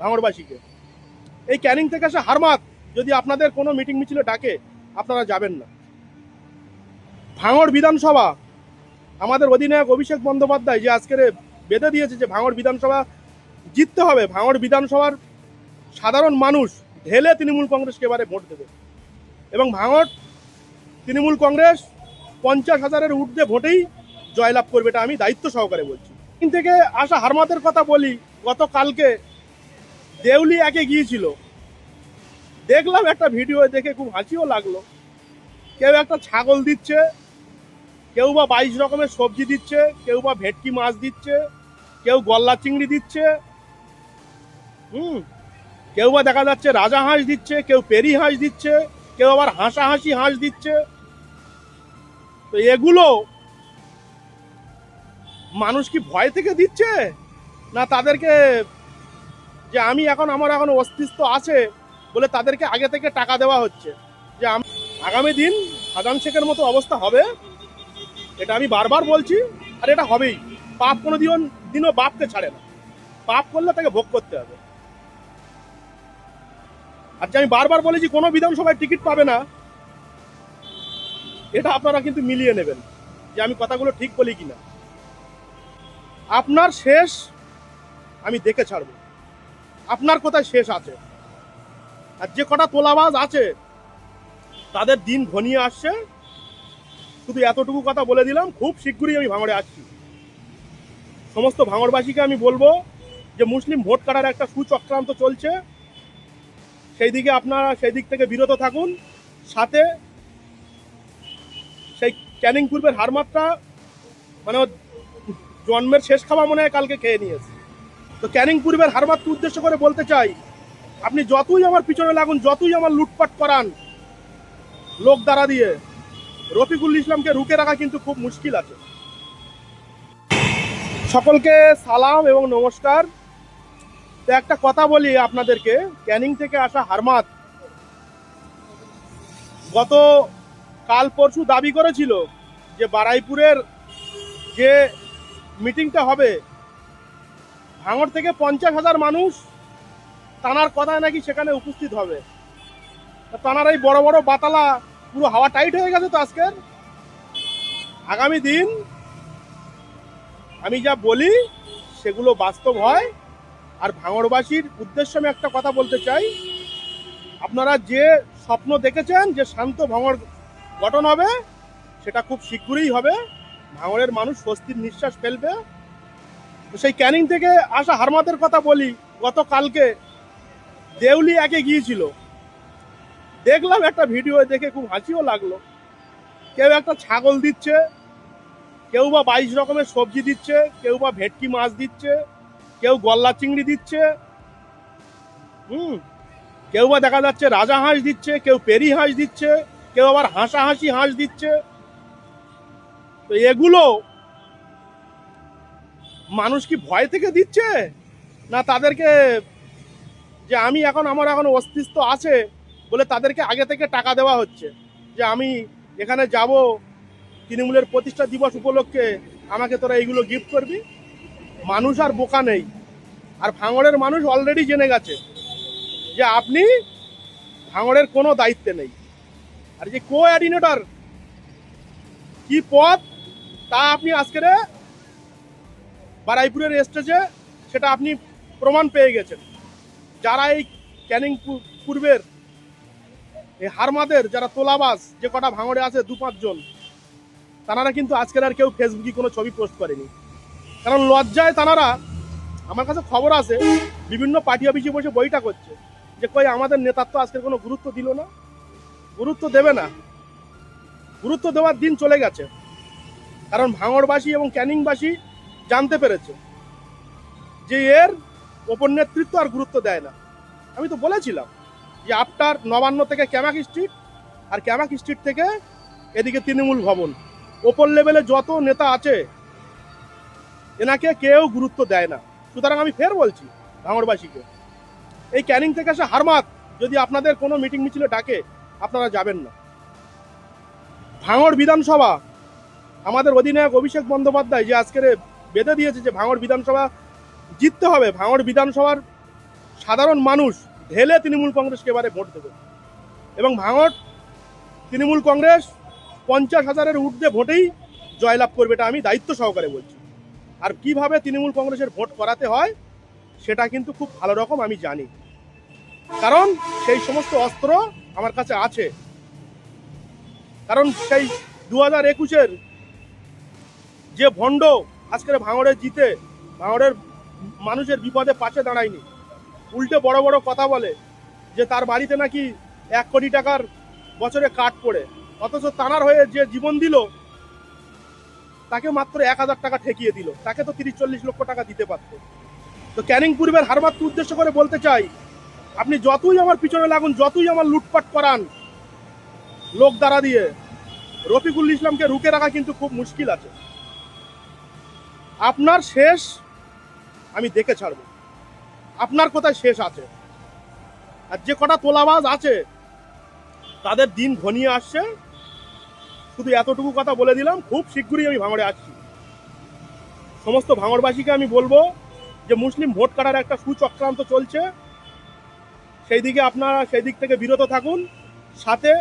ভাঙড়বাসীকে। এই ক্যানিং থেকে আসা হারমাত যদি আপনাদের কোনো মিটিং মিছিলে ডাকে, আপনারা যাবেন না। ভাঙড় বিধানসভা, আমাদের অধিনায়ক অভিষেক বন্দ্যোপাধ্যায় যে আজকের বেঁধে দিয়েছে যে ভাঙড় বিধানসভা জিততে হবে, ভাঙড় বিধানসভার সাধারণ মানুষ ঢেলে তৃণমূল কংগ্রেসকে এবারে ভোট দেবে। এবং ভাঙড় তৃণমূল কংগ্রেস পঞ্চাশ হাজারের ঊর্ধ্বে ভোটেই জয়লাভ করবে এটা আমি দায়িত্ব সহকারে বলছি। থেকে আসা হারমাতের কথা বলি, গতকালকে দেউলি একে গিয়েছিল। দেখলাম একটা ভিডিও দেখে খুব হাসিও লাগল। কেউ একটা ছাগল দিচ্ছে, কেউ বা বাইশ রকমের সবজি দিচ্ছে, কেউ বা ভেটকি মাছ দিচ্ছে, কেউ গল্লা চিংড়ি দিচ্ছে, হুম, কেউ বা দেখা যাচ্ছে রাজা হাঁস দিচ্ছে, কেউ পেরি হাঁস দিচ্ছে, কেউ আবার হাসা হাসি হাঁস দিচ্ছে। তো এগুলো মানুষ কি ভয় থেকে দিচ্ছে? না তাদেরকে যে আমি এখন, আমার এখন অস্তিত্ব আছে বলে তাদেরকে আগে থেকে টাকা দেওয়া হচ্ছে। যে আগামী দিন সাজান শেখের মতো অবস্থা হবে, এটা আমি বারবার বলছি, আর এটা হবেই। পাপ কোনো দিন দিনও বাপকে ছাড়ে না। পাপ করলে তাকে ভোগ করতে হবে। আর যে আমি বারবার বলেছি, কোনো বিধানসভায় টিকিট পাবে না, এটা আপনারা কিন্তু মিলিয়ে নেবেন যে আমি কথাগুলো ঠিক বলি কিনা। আপনার শেষ আমি দেখে ছাড়বো। আপনার কোথায় শেষ আছে? আর যে কটা তোলাবাজ আছে, তাদের দিন ঘনিয়ে আসছে। শুধু এতটুকু কথা বলে দিলাম, খুব শীঘ্রই আমি ভাঙড়ে আসছি। সমস্ত ভাঙড়বাসীকে আমি বলব যে, মুসলিম ভোট কাটার একটা সুচক্রান্ত চলছে। সেই দিকে আপনারা সেই দিক থেকে বিরত থাকুন। সাথে সেই ক্যানিং পূর্বের হারমাত্রা মানে জন্মের শেষ খাওয়া মনে হয় কালকে খেয়ে নিয়েছে। তো ক্যানিং পূর্বের হারমাতকে উদ্দেশ্য করে বলতে চাই, আপনি যতই আমার পিছনে লাগুন, যতই আমার লুটপাট করান, লোক দ্বারা দিয়ে, রফিকুল ইসলামকে রুখে রাখা কিন্তু খুব মুশকিল আছে। সকলকে সালাম এবং নমস্কার। তো একটা কথা বলি আপনাদেরকে, ক্যানিং থেকে আসা হারমাত গত কাল পরশু দাবি করেছিল যে বারাইপুরের যে মিটিংটা হবে ভাঙড় থেকে পঞ্চাশ হাজার মানুষ টানার কথায় নাকি সেখানে উপস্থিত হবে। তা তানার এই বড় বড় বাতালা পুরো হাওয়া টাইট হয়ে গেছে তো আজকের। আগামী দিন আমি যা বলি সেগুলো বাস্তব হয়। আর ভাঙড়বাসীর উদ্দেশ্যে আমি একটা কথা বলতে চাই। আপনারা যে স্বপ্ন দেখেছেন যে শান্ত ভাঙড় গঠন হবে, সেটা খুব শীঘ্রই হবে। ভাঙড়ের মানুষ স্বস্তির নিঃশ্বাস ফেলবে। সেই ক্যানিং থেকে আসা হারমাতের কথা বলি, গতকালকে দেউলি একে গিয়েছিল। দেখলাম একটা ভিডিও দেখে খুব হাসিও লাগল। কেউ একটা ছাগল দিচ্ছে, কেউ বা বাইশ রকমের সবজি দিচ্ছে, কেউ বা ভেটকি মাছ দিচ্ছে, কেউ গল্লা চিংড়ি দিচ্ছে, হুম, কেউ বা দেখা যাচ্ছে রাজা হাঁস দিচ্ছে, কেউ পেরি হাঁস দিচ্ছে, কেউ আবার হাসা হাসি হাঁস দিচ্ছে। তো এগুলো মানুষ কি ভয় থেকে দিচ্ছে? না তাদেরকে যে আমি এখন আমার এখন অস্তিত্ব আছে বলে তাদেরকে আগে থেকে টাকা দেওয়া হচ্ছে? যে আমি এখানে যাব, তৃণমূলের প্রতিষ্ঠা দিবস উপলক্ষে আমাকে তোরা এইগুলো গিফট করবি? মানুষ আর বোকা নেই। আর ভাঙড়ের মানুষ অলরেডি জেনে গেছে যে আপনি ভাঙড়ের কোনো দায়িত্বে নেই। আর যে কো অ্যাডিনেটর কি পথ তা আপনি আজকের বারাইপুরের স্টেজে সেটা আপনি প্রমাণ পেয়ে গেছেন। যারা এই ক্যানিং পূর্বের এই হারমাদের, যারা তোলাবাস যে কটা ভাঙড়ে আছে দু পাঁচজন তারা কিন্তু আজকের আর কেউ ফেসবুকে কোনো ছবি পোস্ট করেনি। কারণ লজ্জায় তারা আমার কাছে খবর আছে, বিভিন্ন পার্টি অফিসে বসে বইটা করছে, যে কই আমাদের নেতার তো আজকের কোনো গুরুত্ব দিল না, গুরুত্ব দেবে না। গুরুত্ব দেওয়ার দিন চলে গেছে। কারণ ভাঙড়বাসী এবং ক্যানিংবাসী জানতে পেরেছে যে এর ওপর নেতৃত্ব আর গুরুত্ব দেয় না। আমি তো বলেছিলাম যে আফটার নবান্ন থেকে ক্যামাক স্ট্রিট আর ক্যামাক স্ট্রিট থেকে এদিকে তৃণমূল ভবন। ওপর লেভেলে যত নেতা আছে, এনাকে কেউ গুরুত্ব দেয় না। সুতরাং আমি ফের বলছি ভাঙড়বাসীকে, এই ক্যানিং থেকে আসা হারমাত যদি আপনাদের কোনো মিটিং মিছিলে ডাকে, আপনারা যাবেন না। ভাঙড় বিধানসভা, আমাদের অধিনায়ক অভিষেক বন্দ্যোপাধ্যায় যে আজকের বেঁধে দিয়েছে যে ভাঙড় বিধানসভা জিততে হবে। ভাঙড় বিধানসভার সাধারণ মানুষ ঢেলে তৃণমূল কংগ্রেসকে এবারে ভোট দেবে। এবং ভাঙড় তৃণমূল কংগ্রেস পঞ্চাশ হাজারের ঊর্ধ্বে ভোটেই জয়লাভ করবে এটা আমি দায়িত্ব সহকারে বলছি। আর কীভাবে তৃণমূল কংগ্রেসের ভোট করাতে হয় সেটা কিন্তু খুব ভালো রকম আমি জানি। কারণ সেই সমস্ত অস্ত্র আমার কাছে আছে। কারণ সেই দু হাজার একুশের যে ভণ্ড আজকের ভাঙড়ে জিতে ভাঙড়ের মানুষের বিপদে পাশে দাঁড়ায়নি। উল্টে বড় বড় কথা বলে যে তার বাড়িতে নাকি এক কোটি টাকার বছরে কাট পড়ে। অথচ তানার হয়ে যে জীবন দিল, তাকে মাত্র এক হাজার টাকা ঠেকিয়ে দিল। তাকে তো তিরিশ চল্লিশ লক্ষ টাকা দিতে পারতো। তো ক্যানিং পূর্বের হারমাত্র উদ্দেশ্য করে বলতে চাই, আপনি যতই আমার পিছনে লাগুন, যতই আমার লুটপাট করান, লোক দ্বারা দিয়ে রফিকুল ইসলামকে রুকে রাখা কিন্তু খুব মুশকিল আছে। আপনার শেষ, আমি দেখে ছাড়বো। আপনার কোথায় শেষ আছে? আর যে কটা তোলাবাজ আছে, তাদের দিন ঘনিয়ে আসছে। শুধু এতটুকু কথা বলে দিলাম, খুব শীঘ্রই আমি ভাঙড়ে আসছি। সমস্ত ভাঙড়বাসীকে আমি বলব যে, মুসলিম ভোট কাটার একটা সুচক্রান্ত চলছে। সেই দিকে আপনারা সেই দিক থেকে বিরত থাকুন। সাথে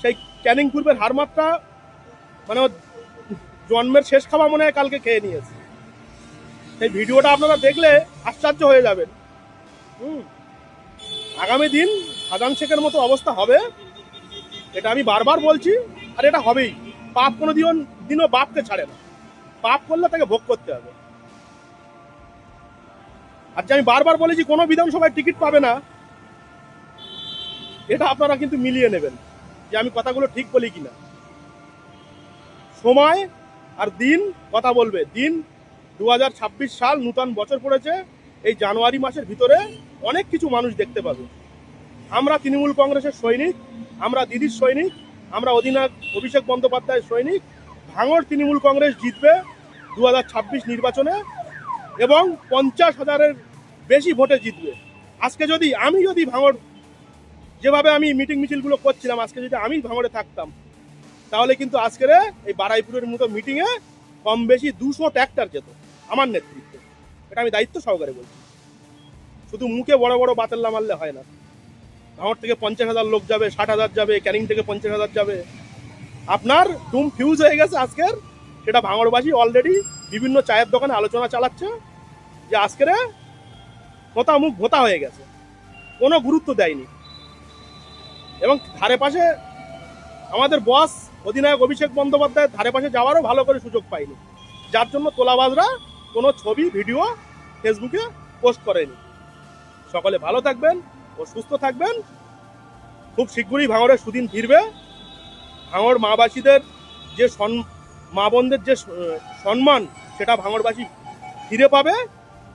সেই ক্যানিং পূর্বের হারমাত্রা মানে জন্মের শেষ খাওয়া মনে হয় কালকে খেয়ে নিয়েছে। সেই ভিডিওটা আপনারা দেখলে আশ্চর্য হয়ে যাবেন। হুম। আগামী দিন সাজান শেখের মতো অবস্থা হবে, এটা আমি বারবার বলছি, আর এটা হবেই। পাপ কোনো দিন দিনও বাপকে ছাড়ে না। পাপ করলে তাকে ভোগ করতে হবে। আর যে আমি বারবার বলেছি কোনো বিধানসভায় টিকিট পাবে না, এটা আপনারা কিন্তু মিলিয়ে নেবেন যে আমি কথাগুলো ঠিক বলি কিনা। সময় আর দিন কথা বলবে। দিন দু হাজার ছাব্বিশ সাল নূতন বছর পড়েছে, এই জানুয়ারি মাসের ভিতরে অনেক কিছু মানুষ দেখতে পাবে। আমরা তৃণমূল কংগ্রেসের সৈনিক, আমরা দিদির সৈনিক, আমরা অধিনায়ক অভিষেক বন্দ্যোপাধ্যায়ের সৈনিক, ভাঙড় তৃণমূল কংগ্রেস জিতবে দু হাজার ছাব্বিশ নির্বাচনে এবং পঞ্চাশ হাজারের বেশি ভোটে জিতবে। আজকে যদি আমি যদি ভাঙড়, যেভাবে আমি মিটিং মিছিলগুলো করছিলাম, আজকে যদি আমি ভাঙড়ে থাকতাম তাহলে কিন্তু আজকের এই বারাইপুরের মতো মিটিংয়ে কম বেশি দুশো ট্র্যাক্টর যেত, আমার নেতৃত্বে। এটা আমি দায়িত্ব সহকারে বলছি। শুধু মুখে বড় বড় বাতেল্লা মারলে হয় না। ভাঙড় থেকে পঞ্চাশ হাজার লোক যাবে, ষাট হাজার যাবে, ক্যানিং থেকে পঞ্চাশ হাজার যাবে। আপনার টুম ফিউজ হয়ে গেছে আজকের। সেটা ভাঙড়বাসী অলরেডি বিভিন্ন চায়ের দোকানে আলোচনা চালাচ্ছে যে আজকের ভোতা মুখ ভোতা হয়ে গেছে। কোনো গুরুত্ব দেয়নি। এবং ধারে পাশে আমাদের বস অধিনায়ক অভিষেক বন্দ্যোপাধ্যায়ের ধারে পাশে যাওয়ারও ভালো করে সুযোগ পাইনি যার জন্য তোলাবাজরা কোনো ছবি, ভিডিও ফেসবুকে পোস্ট করেনি। সকলে ভালো থাকবেন ও সুস্থ থাকবেন। খুব শীঘ্রই ভাঙড়ের সুদিন ফিরবে। ভাঙড় মাবাসীদের যে সন মা বোনদের যে সম্মান, সেটা ভাঙড়বাসী ফিরে পাবে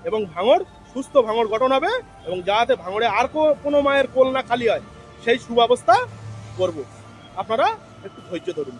এবং ভাঙড় সুস্থ ভাঙড় গঠন হবে এবং যাতে ভাঙড়ে আর কোনো মায়ের কোল না খালি হয়, সেই সুব্যবস্থা করব। আপনারা একটু ধৈর্য ধরুন